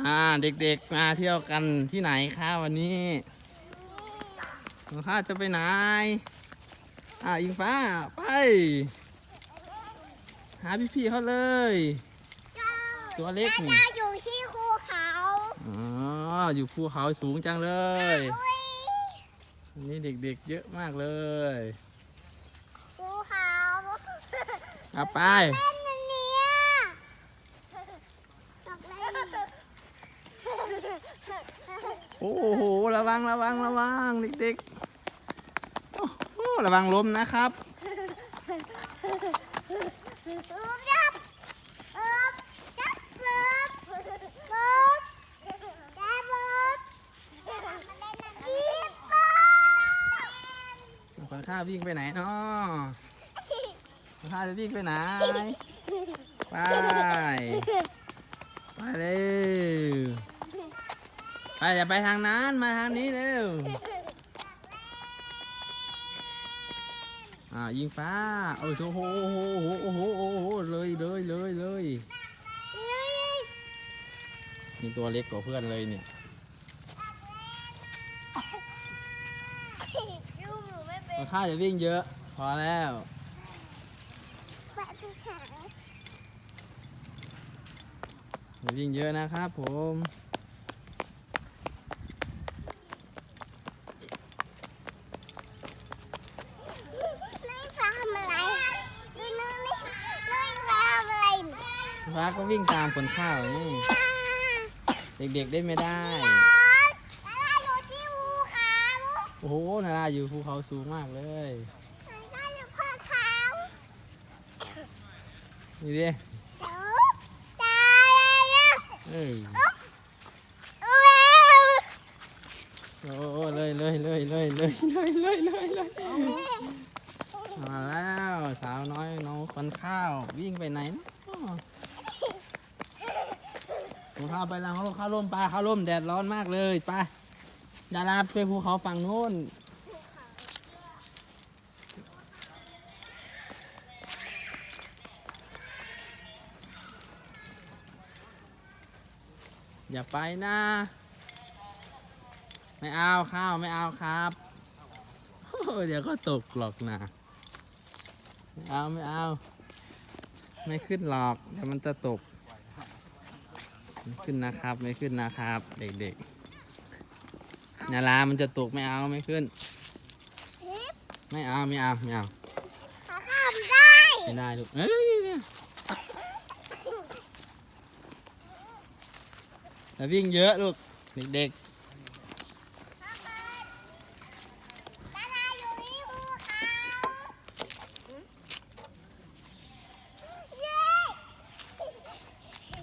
อ่าเด็กๆมาเที่ยวกันที่ไหนคะวันนี้น้องข้าจะไปไหน อ่าอิงฟ้าไป หาพี่ๆเขาเลย ตัวเล็กนี่น่าจะอยู่ที่ภูเขาอ๋อ อยู่ภูเขาสูงจังเลยอุ้ยวันนี้เด็กๆเยอะมากเลย ภูเขาเอาไปเล่นอันเนี้ยตกเล่น โอ้โห ระวังระวังระวังเด็กๆ โอ้โห ระวังล้มนะครับรูปยับเอิบยับเอิบเอิบยับเอิบอีฟ้าคนข้าวิ่งไปไหนเนาะคนข้าจะวิ่งไปไหน ไป ไปเร็วไป อย่าไปทางนั้นมาทางนี้เร็วอ่ายิงฟ้าโอ้โหโอ้โหโอ้โหโอ้โหเลยเลยเลยเลยนี่ตัวเล็กกว่าเพื่อนเลยเนี่ยยูหนูไม่เป็นข้าจะวิ่งเยอะ พอแล้วแปะวิ่งเยอะนะครับผมฟังทำอะไรนี่นึกไม่ไม่ฟังทำอะไรเนี่ย ฟ้าก็วิ่งตามคนข้าวนี่เด็กๆได้ไม่ได้อะไรอยู่ที่ภูเขาโอ้โหนาราอยู่ภูเขาสูงมากเลยอะไรอยู่ภูเขานี่ดิเดี๋ยวตายเลยเออเอ้ยโอ้โหเลยเลยเลยเลยเลยเลยเลยเลยเลยมาแล้วสาวน้อยน้องคนข้าววิ่งไปไหนเนาะ คนข้าวไปแล้วเขาเข้าร่มไปเข้าร่มแดดร้อนมากเลยไปดาราไปภูเขาฝั่งโน้นอย่าไปนะ ไม่เอาข้าวไม่เอาครับเดี๋ยวก็ตกหรอกนะไม่เอาไม่เอา ไม่ขึ้นหรอกเดี๋ยวมันจะตก ไม่ขึ้นนะครับ ไม่ขึ้นนะครับ เด็กๆนารามันจะตกไม่เอาไม่ขึ้น ไม่เอาไม่เอาไม่เอาเขาทำได้ไม่ได้ลูกเอ้ยเนี่ยแล้ววิ่งเยอะลูกเด็กดาราอยู่ที่ภูเขาเย้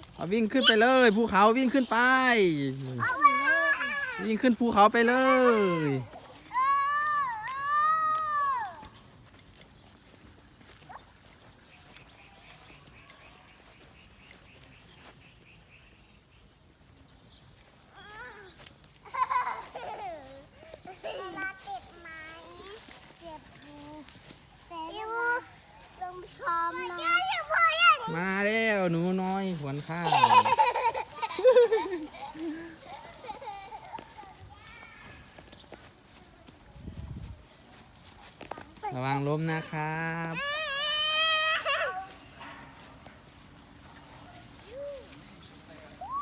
ๆ เอาวิ่งขึ้นไปเลยภูเขาวิ่งขึ้นไปเอาไว้วิ่งขึ้นภูเขาไปเลย เออ เวลาติดไม้เจ็บมือแต่ยูลงชอมหน่อย มาแล้วหนูน้อยขวน ข้าวระวังล้มนะครับ